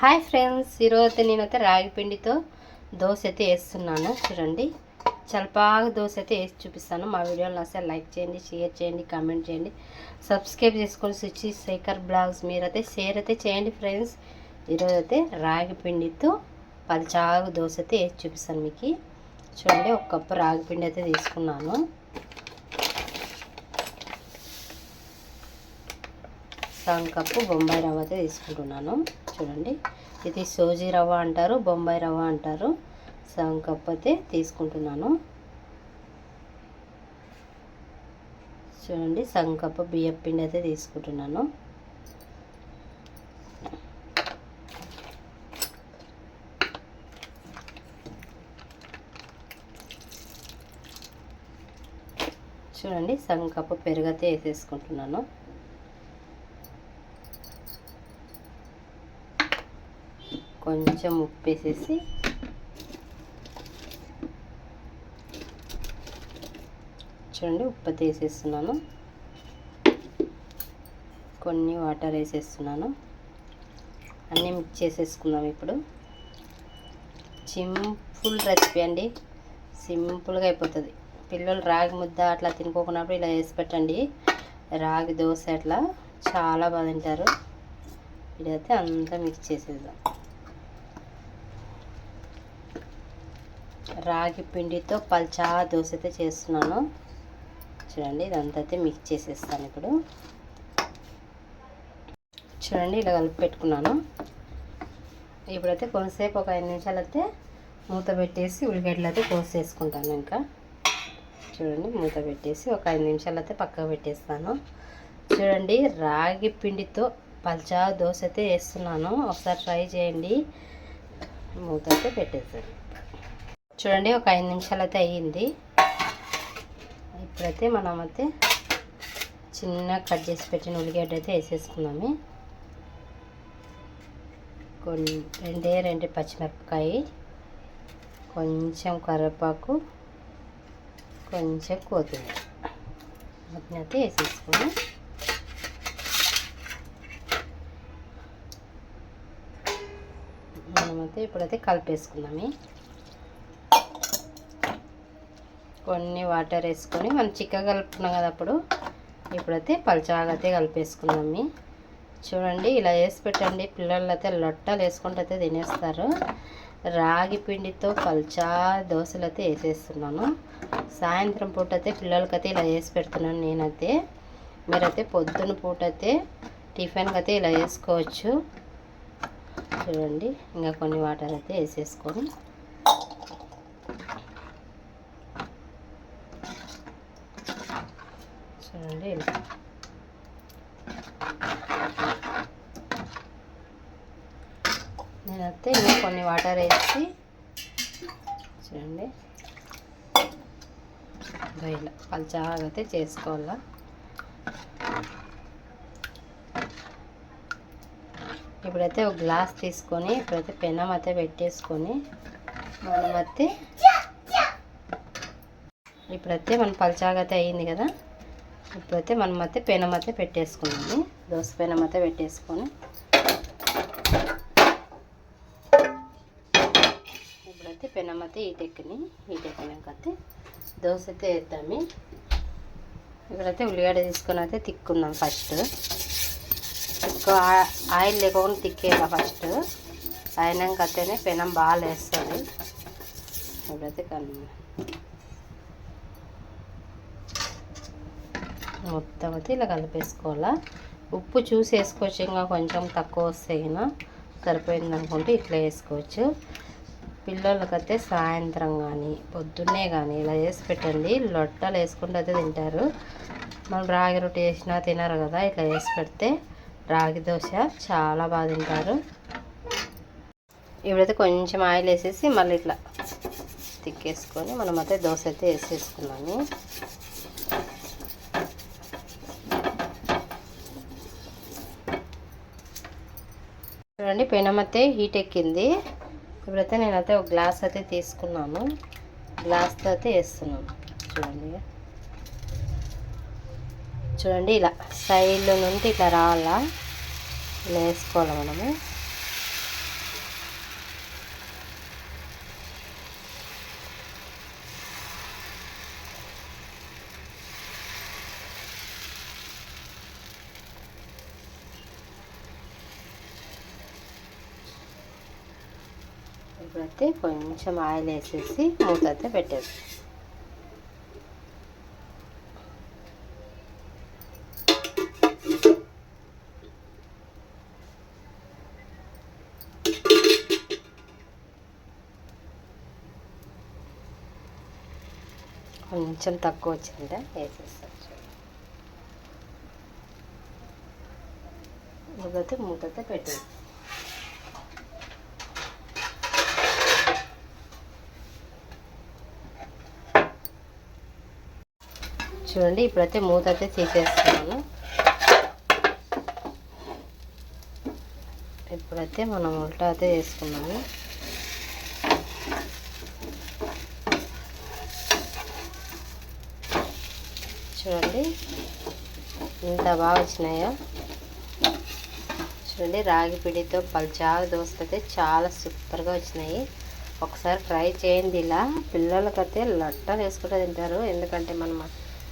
Hi friends ఈరోజు నేనైతే రాగి పిండితో దోశ అయితే వేస్తున్నాను. చూడండి చాలా బాగా దోశ అయితే వేసి చూపిస్తాను. మా వీడియోలో అసలు లైక్ చేయండి షేర్ చేయండి కామెంట్ చేయండి. సబ్స్క్రైబ్ చేసుకొని సుచి శేఖర్ బ్లాగ్స్ మీరైతే షేర్ అయితే చేయండి ఫ్రెండ్స్. ఈరోజు అయితే రాగి పిండితో పల్చాగు దోశ అయితే వేసి చూపిస్తాను మీకు. చూడండి ఒక కప్పు రాగి పిండి అయితే తీసుకున్నాను. సగం కప్పు బొంబాయి రవ్వ అయితే తీసుకుంటున్నాను. చూడండి. ఇది సోజీ రవ్వ అంటారు బొంబాయి రవ్వ అంటారు. సగం కప్పు అయితే తీసుకుంటున్నాను. చూడండి సగం కప్పు బియ్యం పిండి అయితే తీసుకుంటున్నాను. చూడండి సగం కప్పు పెరుగైతే వేసేసుకుంటున్నాను. కొంచెం ఉప్పు వేసేసి చూడండి ఉప్పు తీసేస్తున్నాను. కొన్ని వాటర్ వేసేస్తున్నాను. అన్నీ మిక్స్ చేసేసుకుందాం ఇప్పుడు. సింపుల్ రెసిపీ అండి. సింపుల్గా అయిపోతుంది. పిల్లలు రాగి ముద్ద అట్లా తినుకోకున్నప్పుడు ఇలా వేసి పెట్టండి. రాగి దోశ అట్లా చాలా బాగా తింటారు. ఇదైతే అంతా మిక్స్ చేసేద్దాం. రాగి పిండితో పల్చా దోశ అయితే చేస్తున్నాను. చూడండి ఇదంతా అయితే మిక్స్ చేసేస్తాను ఇప్పుడు. చూడండి ఇలా కలిపి పెట్టుకున్నాను. ఇప్పుడైతే కొంతసేపు ఒక ఐదు నిమిషాలు అయితే మూత పెట్టేసి ఉల్లిగడ్డలు అయితే కోసేసుకుంటాను ఇంకా. చూడండి మూత పెట్టేసి ఒక ఐదు నిమిషాలు అయితే పక్కకు పెట్టేస్తాను. చూడండి రాగి పిండితో పల్చా దోశ అయితే వేస్తున్నాను ఒకసారి ట్రై చేయండి. మూత అయితే పెట్టేస్తాను చూడండి ఒక ఐదు నిమిషాలు అయితే అయ్యింది. ఇప్పుడైతే మనం అయితే చిన్న కట్ చేసి పెట్టిన ఉల్లిగడ్డ అయితే వేసేసుకున్నాము. కొన్ని రెండే రెండు పచ్చిమిరపకాయ కొంచెం కరివేపాకు కొంచెం కొత్తిమీర. వాటిని అయితే వేసేసుకుని మనమైతే ఇప్పుడైతే కలిపేసుకున్నాము కొన్ని వాటర్ వేసుకొని మనం చిక్కగా కలుపుకున్నాం కదా అప్పుడు ఇప్పుడైతే పలచాగా అయితే చూడండి ఇలా వేసి పెట్టండి. పిల్లలు అయితే లొట్టలు వేసుకుంటూ అయితే తినేస్తారు. రాగి పిండితో పల్చా దోశలు అయితే వేసేస్తున్నాను. సాయంత్రం పూట అయితే పిల్లలకైతే ఇలా వేసి పెడుతున్నాను నేనైతే. మీరైతే పొద్దున పూట అయితే టిఫిన్కి అయితే ఇలా వేసుకోవచ్చు. చూడండి ఇంకా కొన్ని వాటర్ అయితే వేసేసుకొని చూడండి ఇలా నేనైతే ఇంకా కొన్ని వాటర్ వేసి చూడండి. ఇలా పల్చాగా అయితే చేసుకోవాలా? ఇప్పుడైతే ఒక గ్లాస్ తీసుకొని ఇప్పుడైతే పెనం అయితే పెట్టేసుకొని మనమైతే ఇప్పుడైతే మన పల్చాగా అయితే అయ్యింది కదా? ఇప్పుడైతే మనం అయితే పెనం అయితే పెట్టేసుకున్నాము. దోశ పెనం అయితే పెట్టేసుకొని. ఇప్పుడైతే పెనం అయితే ఈటెక్కిని ఈటెక్కినాకైతే దోశ అయితే వేద్దాము. ఇప్పుడైతే ఉల్లిగడ్డ తీసుకొని అయితే తిక్కున్నాం ఫస్ట్. ఎక్కువ ఆయిల్ లేకుండా తిక్కేయాలి ఫస్ట్. అయినాక అయితేనే పెనం బాగా వేస్తుంది ఇప్పుడైతే కన్నా మొత్తం అయితే ఇలా కలిపేసుకోవాలా. ఉప్పు చూసి వేసుకోవచ్చు ఇంకా కొంచెం తక్కువ వస్తే అయినా. సరిపోయింది అనుకుంటే ఇట్లా వేసుకోవచ్చు. పిల్లలకైతే సాయంత్రం కానీ పొద్దున్నే కానీ ఇలా వేసి పెట్టండి. లొట్టలు వేసుకుంటే అయితే తింటారు. మనం రాగి రొట్టె చేసినా తినరు కదా ఇట్లా వేసి పెడితే రాగి దోశ చాలా బాగా తింటారు. ఇప్పుడైతే కొంచెం ఆయిల్ వేసేసి మళ్ళీ ఇట్లా తిక్కేసుకొని మనం అయితే దోశ అయితే వేసేసుకున్నాము. చూడండి పెనం అయితే హీట్ ఎక్కింది. ఇప్పుడైతే నేనైతే ఒక గ్లాస్ అయితే తీసుకున్నాను. గ్లాస్తో అయితే వేస్తున్నాను. చూడండి. చూడండి ఇలా సైడ్లో నుండి ఇట్లా రావాలా? ఇలా వేసుకోవాలి మనము? ఇప్పుడైతే కొంచెం ఆయిల్ వేసేసి మూత అయితే పెట్టేసి కొంచెం తక్కువ వచ్చిందా వేసేస్తారు ఇప్పుడైతే మూత అయితే పెట్టేసి చూడండి ఇప్పుడైతే మూత అయితే తీసేస్తున్నాను. ఇప్పుడైతే మనం ఉల్టా అయితే వేసుకున్నాము చూడండి ఎంత బాగా వచ్చినాయో? చూడండి రాగి పిడితో పల్చాగా దోశలు అయితే చాలా సూపర్గా వచ్చినాయి. ఒకసారి ట్రై చేయండి ఇలా. పిల్లలకైతే లట్టలు వేసుకుంటూ తింటారు. ఎందుకంటే మనం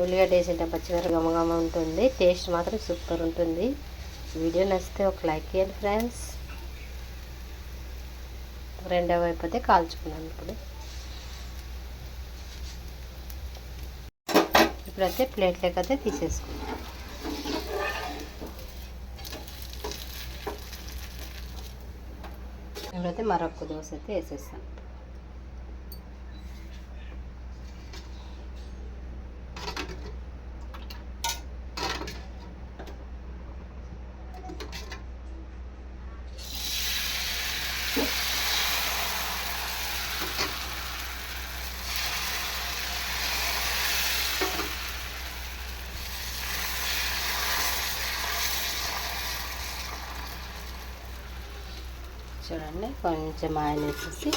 ఉల్లిగడ్డ వేసింటే పచ్చిమిర గమగమ ఉంటుంది. టేస్ట్ మాత్రం సూపర్ ఉంటుంది. వీడియో నచ్చితే ఒక లైక్ చేయండి ఫ్రెండ్స్. రెండవ వైపు అయితే కాల్చుకున్నాను ఇప్పుడు. ఇప్పుడైతే ప్లేట్లోకి అయితే తీసేసుకున్నాం ఇప్పుడైతే మరొక దోశ అయితే వేసేస్తాను చూడండి కొంచెం ఆయిల్ వేసేసి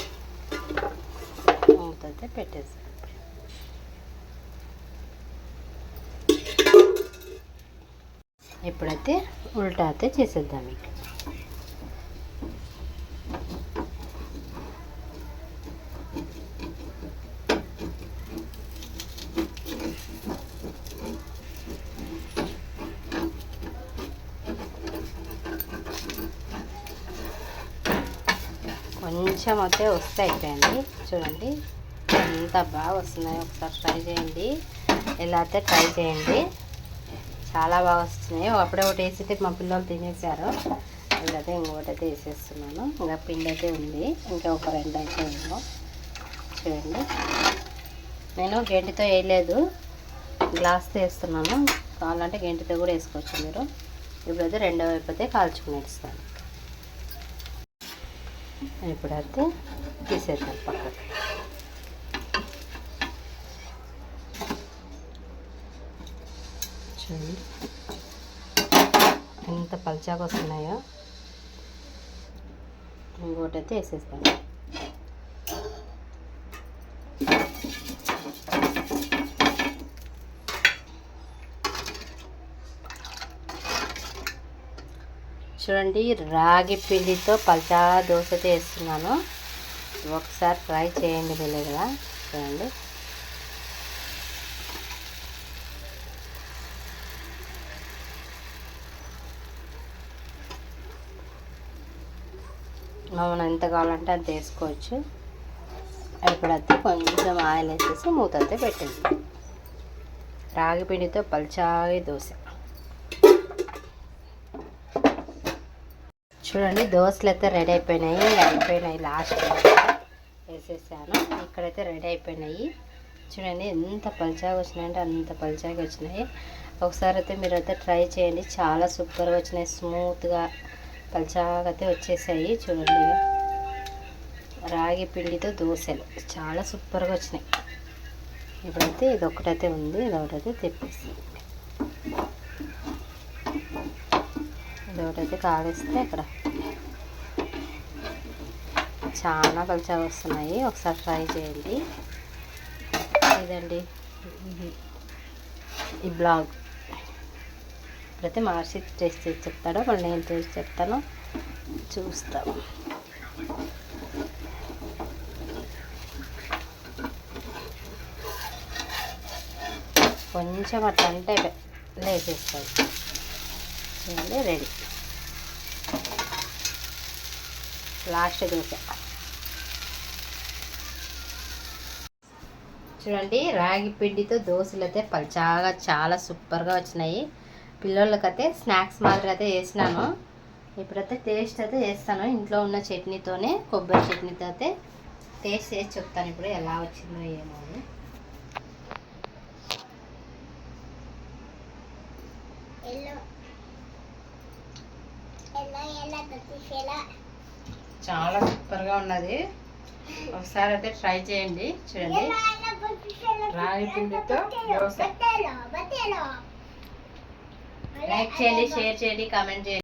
మూతైతే పెట్టేసాను ఇప్పుడైతే ఉల్టా అయితే చేసేద్దాం మీకు కొంచెం అయితే వస్తే అయిపోయింది చూడండి ఎంత బాగా వస్తున్నాయి ఒకసారి ట్రై చేయండి. ఇలా అయితే ట్రై చేయండి. చాలా బాగా వస్తున్నాయి. అప్పుడే ఒకటి వేసితే మా పిల్లలు తినేసారు. ఇదైతే ఇంకొకటి అయితే వేసేస్తున్నాను. ఇంకా పిండి అయితే ఉంది. ఇంకా ఒక రెండు అయితే ఉందో చూడండి. నేను గెంటితో వేయలేదు. గ్లాస్తో వేస్తున్నాను కావాలంటే గెంటితో కూడా వేసుకోవచ్చు మీరు. ఇప్పుడైతే రెండో వైపు అయితే కాల్చుకుని వేస్తాను ఇప్పుడైతే తీసేద్దాం పక్కకి. చూడండి. ఎంత పల్చాగా వస్తున్నాయో. ఇంకోటి అయితే వేసేస్తాను. చూడండి రాగి పిండితో పల్చా దోశ చేస్తున్నాను. ఒకసారి ట్రై చేయండి మీరు చూడండి. మనం ఎంత కావాలంటే అంత వేసుకోవచ్చు. ఇప్పుడైతే కొంచెం ఆయిల్ వేసేసి మూత అయితే పెట్టింది రాగి పిండితో పల్చాగి దోశ. చూడండి దోశలు అయితే రెడీ అయిపోయినాయి అయిపోయినాయి లాస్ట్ వేసేసాను. ఇక్కడైతే రెడీ అయిపోయినాయి. చూడండి ఎంత పల్చాగా వచ్చినాయంటే అంత పల్చాగా వచ్చినాయి. ఒకసారి అయితే మీరు అయితే ట్రై చేయండి. చాలా సూపర్గా వచ్చినాయి. స్మూత్గా పలుచాగా అయితే వచ్చేసాయి. చూడండి. రాగి పిండితో దోశలు. చాలా సూపర్గా వచ్చినాయి. ఇప్పుడైతే ఇది ఒకటైతే ఉంది. ఇది ఒకటైతే తెప్పేసి ఇది ఒకటైతే కావేస్తే అక్కడ చాలా పల్చాగా వస్తున్నాయి. ఒకసారి ట్రై చేయండి. ఇదండి. ఈ బ్లాగ్. ఇప్పుడైతే మహర్షి టేస్ట్ చేసి చెప్తాడో. మళ్ళీ నేను టేస్ట్ చెప్తాను. చూస్తాం. కొంచెం అట్లా అంటే లేచేస్తాయి చూడండి రెడీ. లాస్ట్ దోశ. చూడండి రాగి పిండితో దోశలు అయితే పల్చాగా చాలా సూపర్గా వచ్చినాయి. పిల్లలకైతే స్నాక్స్ మాదిరి అయితే వేసినాను ఇప్పుడైతే టేస్ట్ అయితే చేస్తాను. ఇంట్లో ఉన్న చట్నీతోనే కొబ్బరి చట్నీతో అయితే టేస్ట్ చేసి చెప్తాను ఇప్పుడు ఎలా వచ్చిందో ఏమో అని. చాలా సూపర్గా ఉన్నది. ఒకసారి అయితే ట్రై చేయండి. చూడండి. రాగి పిండితో దోశ లైక్ చేయండి షేర్ చేయండి కామెంట్ చేయండి.